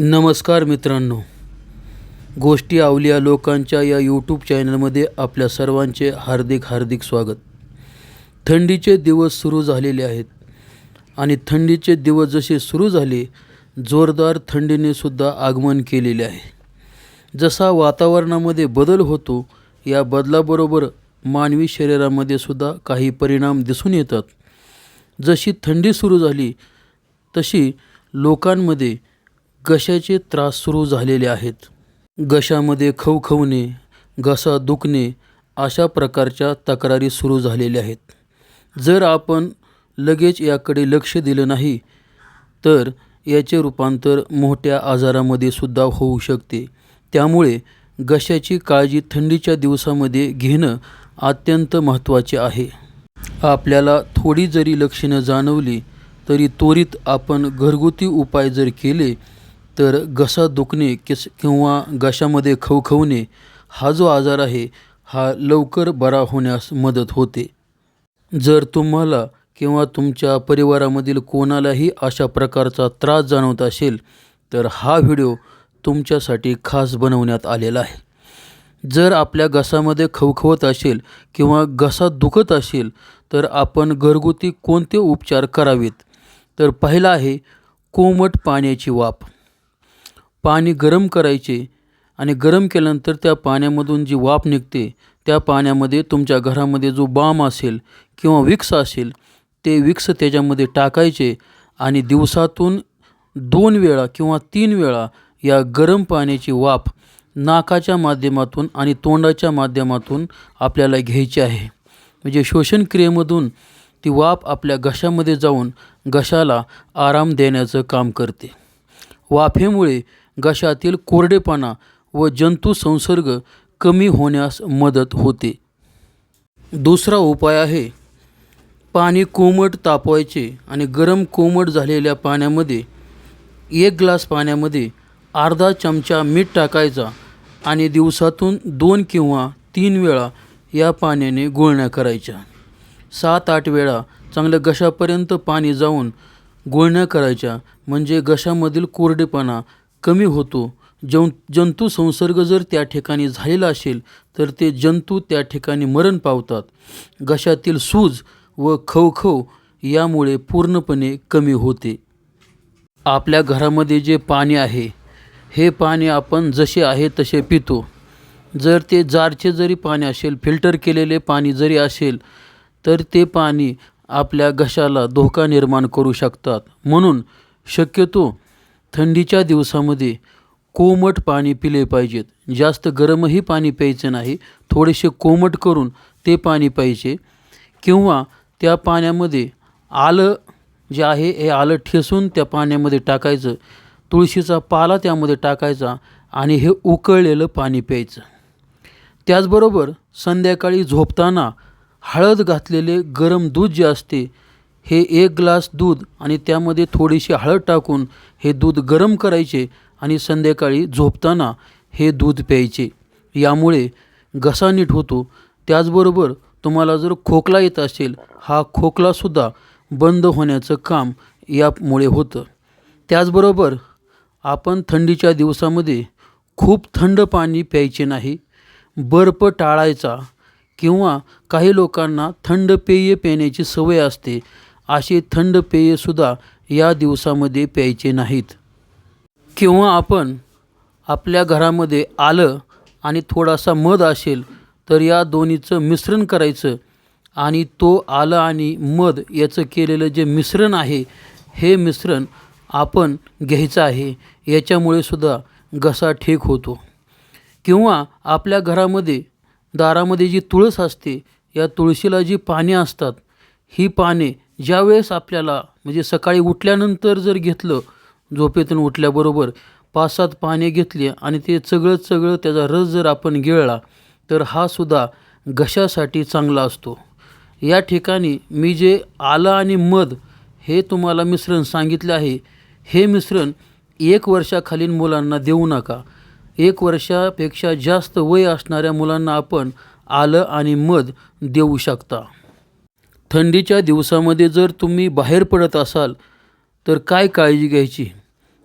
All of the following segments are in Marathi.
नमस्कार मित्रांनो. गोष्टी आवलिया लोकांच्या या यूट्यूब चॅनलमध्ये आपल्या सर्वांचे हार्दिक हार्दिक स्वागत. थंडीचे दिवस सुरू झालेले आहेत आणि थंडीचे दिवस जसे सुरू झाले जोरदार थंडीने सुद्धा आगमन केलेले आहे. जसा वातावरणामध्ये बदल होतो या बदलाबरोबर मानवी शरीरामध्ये सुद्धा काही परिणाम दिसून येतात. जशी थंडी सुरू झाली तशी लोकांमध्ये घशाचे त्रास सुरू झालेले आहेत. घशामध्ये खवखवणे घसा दुखणे अशा प्रकारच्या तक्रारी सुरू झालेल्या आहेत. जर आपण लगेच याकडे लक्ष दिलं नाही तर याचे रूपांतर मोठ्या आजारामध्ये सुद्धा होऊ शकते. त्यामुळे घशाची काळजी थंडीच्या दिवसामध्ये घेणं अत्यंत महत्त्वाचे आहे. आपल्याला थोडी जरी लक्षणं जाणवली तरी त्वरित आपण घरगुती उपाय जर केले तर घसा दुखणे किस किंवा घशामध्ये खवखवणे हा जो आजार आहे हा लवकर बरा होण्यास मदत होते. जर तुम्हाला किंवा तुमच्या परिवारामधील कोणालाही अशा प्रकारचा त्रास जाणवत असेल तर हा व्हिडिओ तुमच्यासाठी खास बनवण्यात आलेला आहे. जर आपल्या घसामध्ये खवखवत असेल किंवा घसा दुखत असेल तर आपण घरगुती कोणते उपचार करावेत? तर पहिला आहे कोमट पाण्याची वाफ. पाणी गरम करायचे आणि गरम केल्यानंतर त्या पाण्यामधून जी वाफ निघते त्या पाण्यामध्ये तुमच्या घरामध्ये जो बाम असेल किंवा विक्स असेल ते विक्स त्याच्यामध्ये टाकायचे आणि दिवसातून दोन वेळा किंवा तीन वेळा या गरम पाण्याची वाफ नाकाच्या माध्यमातून आणि तोंडाच्या माध्यमातून आपल्याला घ्यायची आहे. म्हणजे श्वसनक्रियेमधून ती वाफ आपल्या घशामध्ये जाऊन घशाला आराम देण्याचं काम करते. वाफेमुळे घशातील कोरडेपणा व जंतू संसर्ग कमी होण्यास मदत होते. दुसरा उपाय आहे पाणी कोमट तापवायचे आणि गरम कोमट झालेल्या पाण्यामध्ये एक ग्लास पाण्यामध्ये अर्धा चमचा मीठ टाकायचा आणि दिवसातून दोन किंवा तीन वेळा या पाण्याने गुळण्या करायच्या. सात आठ वेळा चांगल्या घशापर्यंत पाणी जाऊन गुळण्या करायच्या. म्हणजे घशामधील कोरडेपणा कमी होतो. जं जंतू संसर्ग जर त्या ठिकाणी झालेला असेल तर ते जंतू त्या ठिकाणी मरण पावतात. घशातील सूज व खवखव यामुळे पूर्णपणे कमी होते. आपल्या घरामध्ये जे पाणी आहे हे पाणी आपण जसे आहे तसे पितो. जर ते जारचे जरी पाणी असेल फिल्टर केलेले पाणी जरी असेल तर ते पाणी आपल्या घशाला धोका निर्माण करू शकतात. म्हणून शक्यतो थंडीच्या दिवसामध्ये कोमट पाणी पिले पाहिजेत. जास्त गरमही पाणी प्यायचं नाही. थोडेसे कोमट करून ते पाणी प्यायचे. किंवा त्या पाण्यामध्ये आलं जे आहे हे आलं ठेसून त्या पाण्यामध्ये टाकायचं. तुळशीचा पाला त्यामध्ये टाकायचा आणि हे उकळलेलं पाणी प्यायचं. त्याचबरोबर संध्याकाळी झोपताना हळद घातलेले गरम दूध जे असते हे एक ग्लास दूध आणि त्यामध्ये थोडीशी हळद टाकून हे दूध गरम करायचे आणि संध्याकाळी झोपताना हे दूध प्यायचे. यामुळे घसा नीट होतो. त्याचबरोबर तुम्हाला जर खोकला येत असेल हा खोकलासुद्धा बंद होण्याचं काम यामुळे होतं. त्याचबरोबर आपण थंडीच्या दिवसामध्ये खूप थंड पाणी प्यायचे नाही. बर्फ टाळायचा किंवा काही लोकांना थंड पेय पिण्याची सवय असते. अशी थंड पेयसुद्धा या दिवसामध्ये प्यायचे नाहीत. किंवा आपण आपल्या घरामध्ये आलं आणि थोडासा मध असेल तर या दोन्हीचं मिश्रण करायचं आणि तो आलं आणि मध याचं केलेलं जे मिश्रण आहे हे मिश्रण आपण घ्यायचं आहे याच्यामुळे सुद्धा घसा ठीक होतो. किंवा आपल्या घरामध्ये दारामध्ये जी तुळस असते या तुळशीला जी पाने असतात ही पाने ज्यावेळेस आपल्याला म्हणजे सकाळी उठल्यानंतर जर घेतलं झोपेतून उठल्याबरोबर पाच सात पाने घेतली आणि ते सगळं सगळं त्याचा रस जर आपण गिळला तर हा सुद्धा घशासाठी चांगला असतो. या ठिकाणी मी जे आलं आणि मध हे तुम्हाला मिश्रण सांगितले आहे हे मिश्रण एक वर्षाखालील मुलांना देऊ नका. एक वर्षापेक्षा जास्त वय असणाऱ्या मुलांना आपण आलं आणि मध देऊ शकता. थंडीच्या दिवसामध्ये जर तुम्ही बाहेर पडत असाल तर काय काळजी घ्यायची?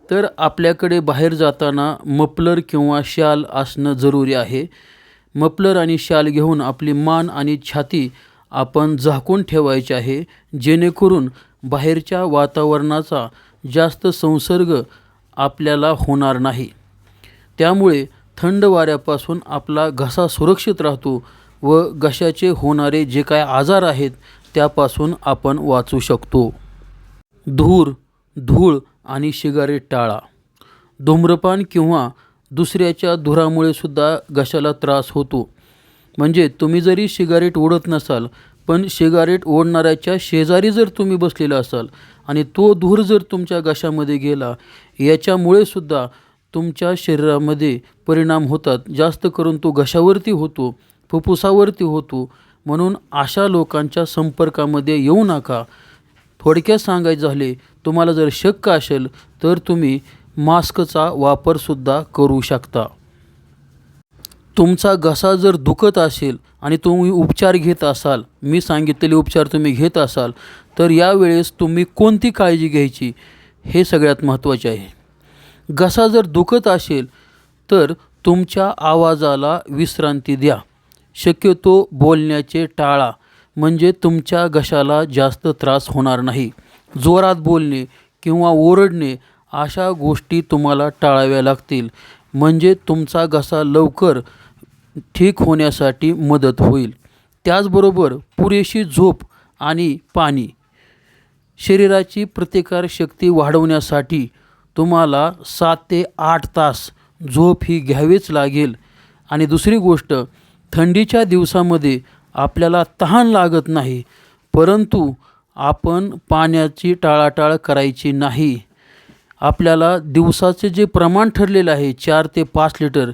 तर आपल्याकडे बाहेर जाताना मफलर किंवा शाल असणं जरुरी आहे. मफलर आणि शाल घेऊन आपली मान आणि छाती आपण झाकून ठेवायची आहे जेणेकरून बाहेरच्या वातावरणाचा जास्त संसर्ग आपल्याला होणार नाही. त्यामुळे थंड वाऱ्यापासून आपला घसा सुरक्षित राहतो व घशाचे होणारे जे काय आजार आहेत त्यापासून आपण वाचू शकतो. धूर धूळ आणि शिगारेट टाळा. धूम्रपान किंवा दुसऱ्याच्या धुरामुळे सुद्धा घशाला त्रास होतो. म्हणजे तुम्ही जरी शिगारेट ओढत नसाल पण शिगारेट ओढणाऱ्याच्या शेजारी जर तुम्ही बसलेला असाल आणि तो धूर जर तुमच्या घशामध्ये गेला याच्यामुळे सुद्धा तुमच्या शरीरामध्ये परिणाम होतात. जास्त करून तो घशावरती होतो फुफ्फुसावरती होतो म्हणून अशा लोकांच्या संपर्कामध्ये येऊ नका. थोडक्यात सांगायचं झाले तुम्हाला जर शक्य असेल तर तुम्ही मास्कचा वापरसुद्धा करू शकता. तुमचा घसा जर दुखत असेल आणि तुम्ही उपचार घेत असाल मी सांगितलेले उपचार तुम्ही घेत असाल तर यावेळेस तुम्ही कोणती काळजी घ्यायची हे सगळ्यात महत्त्वाचे आहे. घसा जर दुखत असेल तर तुमच्या आवाजाला विश्रांती द्या. शक्यतो बोलण्याचे टाळा म्हणजे तुमच्या घशाला जास्त त्रास होणार नाही. जोरात बोलणे किंवा ओरडणे अशा गोष्टी तुम्हाला टाळाव्या लागतील. म्हणजे तुमचा घसा लवकर ठीक होण्यासाठी मदत होईल. त्याचबरोबर पुरेशी झोप आणि पाणी. शरीराची प्रतिकारशक्ती वाढवण्यासाठी तुम्हाला सात ते आठ तास झोप ही घ्यावीच लागेल. आणि दुसरी गोष्ट थंडीच्या दिवसामध्ये आपल्याला तहान लागत नाही परंतु आपण पाण्याची टाळाटाळ करायची नाही. आपल्याला दिवसाचे जे प्रमाण ठरलेलं आहे चार ते पाच लिटर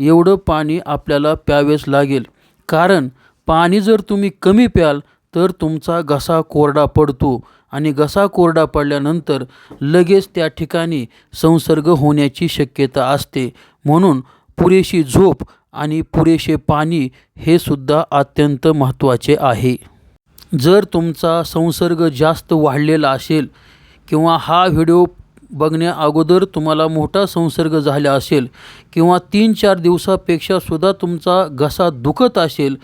एवढं पाणी आपल्याला प्यावेच लागेल. कारण पाणी जर तुम्ही कमी प्याल तर तुमचा घसा कोरडा पडतो आणि घसा कोरडा पडल्यानंतर लगेच त्या ठिकाणी संसर्ग होण्याची शक्यता असते. म्हणून पुरेशी झोप आणि पुरेसे पाणी हे सुद्धा अत्यंत महत्त्वाचे आहे. जर तुमचा संसर्ग जास्त वाढलेला असेल किंवा हा व्हिडिओ बघण्या अगोदर तुम्हाला मोठा संसर्ग झाला असेल किंवा तीन चार दिवसापेक्षा सुद्धा तुमचा घसा दुखत असेल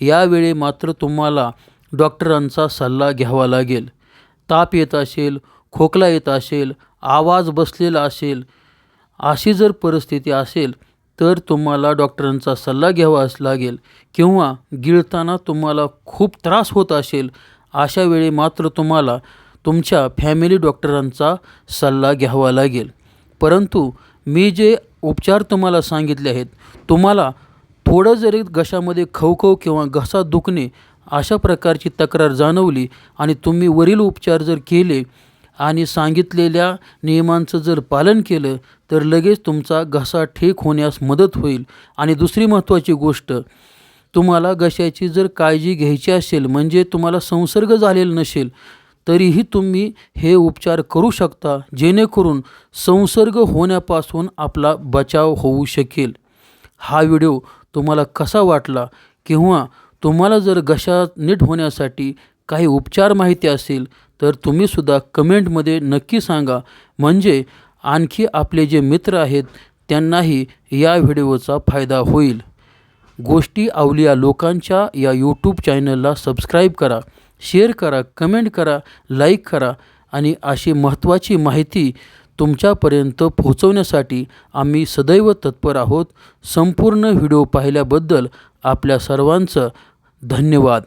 यावेळी मात्र तुम्हाला डॉक्टरांचा सल्ला घ्यावा लागेल. ताप येत असेल खोकला येत असेल आवाज बसलेला असेल अशी जर परिस्थिती असेल तर तुम्हाला डॉक्टरांचा सल्ला घ्यावाच लागेल. किंवा गिळताना तुम्हाला खूप त्रास होत असेल अशा वेळी मात्र तुम्हाला तुमच्या फॅमिली डॉक्टरांचा सल्ला घ्यावा लागेल. परंतु मी जे उपचार तुम्हाला सांगितले आहेत तुम्हाला थोडं जरी घशामध्ये खवखव किंवा घसा दुखणे अशा प्रकारची तक्रार जाणवली आणि तुम्ही वरील उपचार जर केले आणि सांगितलेल्या नियमांचं जर पालन केलं तर लगेच तुमचा घसा ठीक होण्यास मदत होईल. आणि दुसरी महत्त्वाची गोष्ट तुम्हाला घशाची जर काळजी घ्यायची असेल म्हणजे तुम्हाला संसर्ग झालेला नसेल तरीही तुम्ही हे उपचार करू शकता जेणेकरून संसर्ग होण्यापासून आपला बचाव होऊ शकेल. हा व्हिडिओ तुम्हाला कसा वाटला किंवा तुम्हाला जर घशा नीट होण्यासाठी काही उपचार माहिती असेल तर तुम्हीसुद्धा कमेंटमध्ये नक्की सांगा. म्हणजे आणखी आपले जे मित्र आहेत त्यांनाही या व्हिडिओचा फायदा होईल. गोष्टी आवलिया लोकांच्या या यूट्यूब चॅनलला सबस्क्राईब करा शेअर करा कमेंट करा लाईक करा आणि अशी महत्त्वाची माहिती तुमच्यापर्यंत पोहोचवण्यासाठी आम्ही सदैव तत्पर आहोत. संपूर्ण व्हिडिओ पाहिल्याबद्दल आपल्या सर्वांचं धन्यवाद.